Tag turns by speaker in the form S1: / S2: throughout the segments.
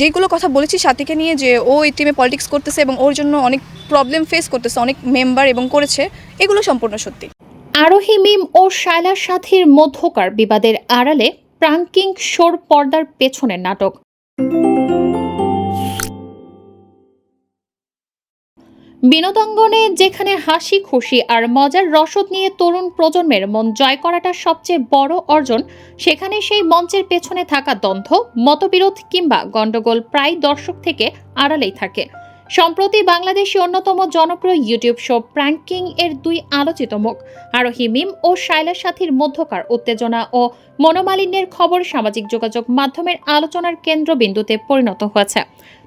S1: যেগুলো কথা বলেছি সাথীকে নিয়ে যে ও এই টিমে পলিটিক্স করতেছে এবং ওর জন্য অনেক প্রবলেম ফেস করতেছে, অনেক মেম্বার এবং করেছে, এগুলো সম্পূর্ণ সত্যি।
S2: আরোহী মিম ও শায়লা সাথীর মধ্যকার বিবাদের আড়ালে প্রাঙ্কিং শোর পর্দার পেছনের নাটক। বিনোদঙ্গনে যেখানে হাসি, খুশি আর মজার রসদ নিয়ে তরুণ প্রজন্মের মন জয় করাটা সবচেয়ে বড় অর্জন, সেখানে সেই মঞ্চের পেছনে থাকা দ্বন্দ্ব, মতবিরোধ কিংবা গণ্ডগোল প্রায় দর্শক থেকে আড়ালেই থাকে। সম্প্রতি বাংলাদেশি অন্যতম জনপ্রিয় ইউটিউব শো প্র্যাঙ্কিং এর দুই আলোচিত মুখ, আরোহী মিম ও শায়লা সাথীর মধ্যকার উত্তেজনা ও মনোমালিন্যের খবর সামাজিক যোগাযোগ মাধ্যমের আলোচনার কেন্দ্রবিন্দুতে পরিণত হয়েছে।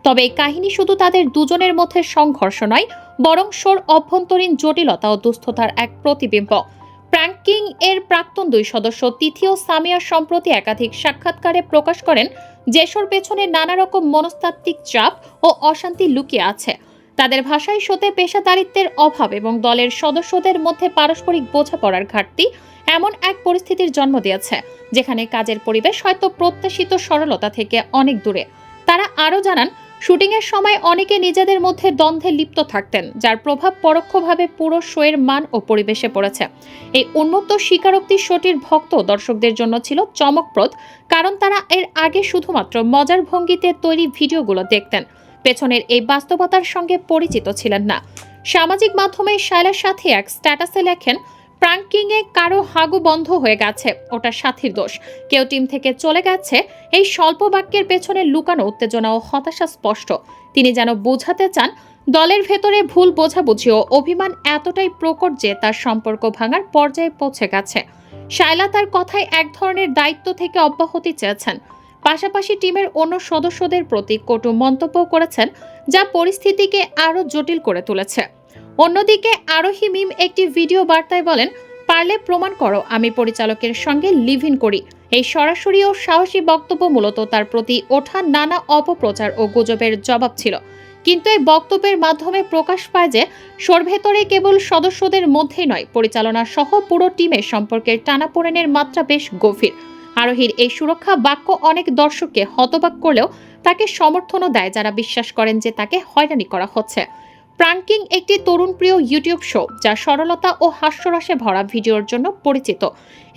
S2: তবে এই কাহিনী শুধু তাদের দুজনের মধ্যে সংঘর্ষ নয়, বরং সোর অভ্যন্তরীণ জটিলতা ও দুস্থতার এক প্রতিবিম্ব। প্র্যাঙ্কিং এর প্রাক্তন দুই সদস্য তিথি ও সামিয়া সম্প্রতি একাধিক সাক্ষাৎকারে প্রকাশ করেন, যেসর পেছনে নানা রকম মনস্তাত্ত্বিক চাপ ও অশান্তি লুকিয়ে আছে। তাদের ভাষায় শোতে পেশাদারিত্বের অভাব এবং দলের সদস্যদের মধ্যে পারস্পরিক বোঝাপড়ার ঘাটতি এমন এক পরিস্থিতির জন্ম দিয়েছে, যেখানে কাজের পরিবেশ হয়তো প্রত্যাশিত সরলতা থেকে অনেক দূরে। তারা আরও জানান শুটিংয়ের সময় অনেকে নিজেদের মধ্যে দ্বন্দ্বে লিপ্ত থাকতেন, যার প্রভাব পরোক্ষভাবে পুরো শোয়ের মান ও পরিবেশে পড়েছে। এই উন্মুক্ত স্বীকারোক্তি শোটির ভক্ত দর্শকদের জন্য ছিল চমকপ্রদ, কারণ তারা এর আগে শুধুমাত্র মজার ভঙ্গিতে তৈরি ভিডিওগুলো দেখতেন। পেছনের এই বাস্তবতার সঙ্গে পরিচিত ছিলেন না। সামাজিক মাধ্যমে শায়লার সাথে এক স্ট্যাটাসে লেখেন প্রাঙ্কিংয়ে কারও হাগু বন্ধ হয়ে গেছে, ওটা সাথীর দোষ। কেউ টিম থেকে চলে গেছে, এই স্বল্প বাক্যের পেছনে লুকানো উত্তেজনা ও হতাশা স্পষ্ট। তিনি যেন বোঝাতে চান, দলের ভেতরে ভুল বোঝাবুঝি ও অভিমান এতটাই প্রকট যে তার সম্পর্ক ভাঙার পর্যায়ে পৌঁছে গেছে। শায়লা তার কথায় এক ধরনের দায়িত্ব থেকে অব্যাহতি চেয়েছেন। পাশাপাশি টিমের অন্য সদস্যদের প্রতি কটু মন্তব্য করেছেন, যা পরিস্থিতিকে আরও জটিল করে তুলেছে। অন্যদিকে আরোহী মিম একটি ভিডিও বার্তায় বলেন, পারলে প্রমাণ করো, আমি পরিচালকের সঙ্গে লিভ ইন করি। এই সরাসরি ও সাহসী বক্তব্য মূলত তার প্রতি ওঠা নানা অপপ্রচার ও গুজবের জবাব ছিল। কিন্তু এই বক্তব্যের মাধ্যমে প্রকাশ পায় যে সোর ভেতরে কেবল সদস্যদের মধ্যেই নয়, পরিচালনা সহ পুরো টিমের সম্পর্কের টানাপোড়েনের মাত্রা বেশ গভীর। আরোহীর এই সুরক্ষা বাক্য অনেক দর্শককে হতবাক করলেও তাকে সমর্থনও দেয় যারা বিশ্বাস করেন যে তাকে হয়রানি করা হচ্ছে। প্রাঙ্কিং একটি তরুণ প্রিয় ইউটিউব শো, যা সরলতা ও হাস্যরসে ভরা ভিডিওর জন্য পরিচিত।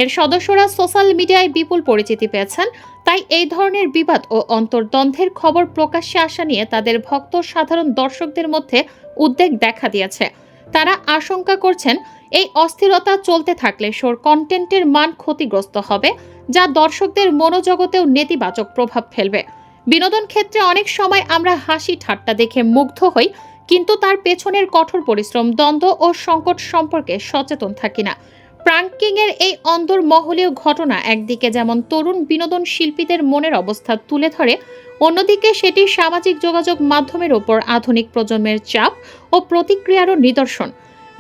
S2: এর সদস্যরা সোশ্যাল মিডিয়ায় বিপুল পরিচিতি পেয়েছেন, তাই এই ধরনের বিবাদ ও অন্তর্দ্বন্দ্বের খবর প্রকাশ্যে আসা নিয়ে তাদের ভক্ত সাধারণ দর্শকদের মধ্যে উদ্বেগ দেখা দিয়েছে। তারা আশঙ্কা করছেন, এই অস্থিরতা চলতে থাকলে শোর কন্টেন্টের মান ক্ষতিগ্রস্ত হবে, যা দর্শকদের মনোজগতেও নেতিবাচক প্রভাব ফেলবে। বিনোদন ক্ষেত্রে অনেক সময় আমরা হাসি ঠাট্টা দেখে মুগ্ধ হই কিন্তু তার পেছনের কঠোর পরিশ্রম, দ্বন্দ্ব ও সংকট সম্পর্কে সচেতন থাকি না। প্রাঙ্কিং এর এই অন্দরমহলীয় ঘটনা একদিকে যেমন তরুণ বিনোদন শিল্পীদের মনের অবস্থা তুলে ধরে, অন্যদিকে সেটি সামাজিক যোগাযোগ মাধ্যমের ওপর আধুনিক প্রজন্মের চাপ ও প্রতিক্রিয়ারও নিদর্শন।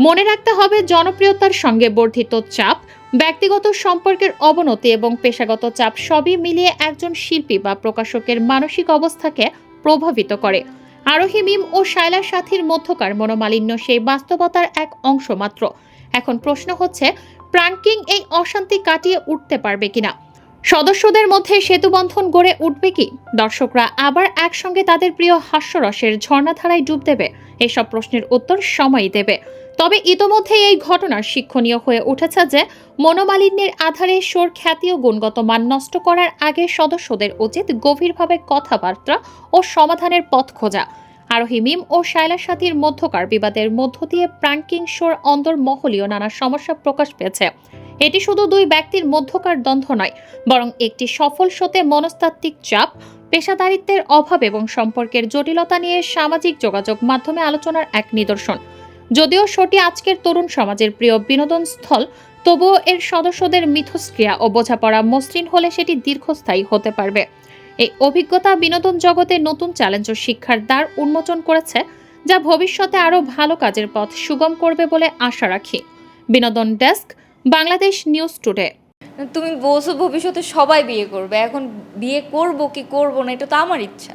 S2: মনে রাখতে হবে, জনপ্রিয়তার সঙ্গে বর্ধিত চাপ, ব্যক্তিগত সম্পর্কের অবনতি এবং পেশাগত চাপ সবই মিলিয়ে একজন শিল্পী বা প্রকাশকের মানসিক অবস্থাকে প্রভাবিত করে। আরোহী মিম ও শায়লা সাথীর মধ্যকার মনোমালিন্য সেই বাস্তবতার এক অংশ মাত্র। এখন প্রশ্ন হচ্ছে প্রাঙ্কিং এই অশান্তি কাটিয়ে উঠতে পারবে কিনা? সদস্যদের মধ্যে সেতুবন্ধন গড়ে উঠবে কি? দর্শকরা আবার একসঙ্গে তাদের প্রিয় হাস্যরসের ঝর্ণাধারায় ডুব দেবে? এসব প্রশ্নের উত্তর সময় দেবে। তবে ইতোমধ্যে এই ঘটনা শিক্ষণীয় হয়ে উঠেছে যে মনোমালিন্যের আধারে সোর খ্যাতি ও গুণগত মান নষ্ট করার আগে সদস্যদের উচিত গভীরভাবে কথাবার্তা ও সমাধানের পথ খোঁজা। আরোহী মিম ও শায়লা সাথীর মধ্যকার বিবাদের মধ্য দিয়ে প্রাঙ্কিং শোর অন্দরমহলীয় নানা সমস্যা প্রকাশ পেয়েছে। এটি শুধু দুই ব্যক্তির মধ্যকার দ্বন্দ্ব নয়, বরং একটি সফল শোতে মনস্তাত্ত্বিক চাপ, পেশাদারিত্বের অভাব এবং সম্পর্কের জটিলতা নিয়ে সামাজিক যোগাযোগ মাধ্যমে আলোচনার এক নিদর্শন। যদিও শোটি আজকের তরুণ সমাজের প্রিয় বিনোদন স্থল তবুও এর সদস্যদের মিথস্ক্রিয়া ও বোঝাপড়া মসৃণ হলে সেটি দীর্ঘস্থায়ী হতে পারবে। এই অভিজ্ঞতা বিনোদন জগতে নতুন চ্যালেঞ্জ ও শিক্ষার দ্বার উন্মোচন করেছে, যা ভবিষ্যতে আরও ভালো কাজের পথ সুগম করবে বলে আশা রাখি। বিনোদন ডেস্ক, বাংলাদেশ নিউজ টুডে।
S3: তুমি বলছো ভবিষ্যতে সবাই বিয়ে করবে, এখন বিয়ে করব কি করব না, এটা তো আমার ইচ্ছা।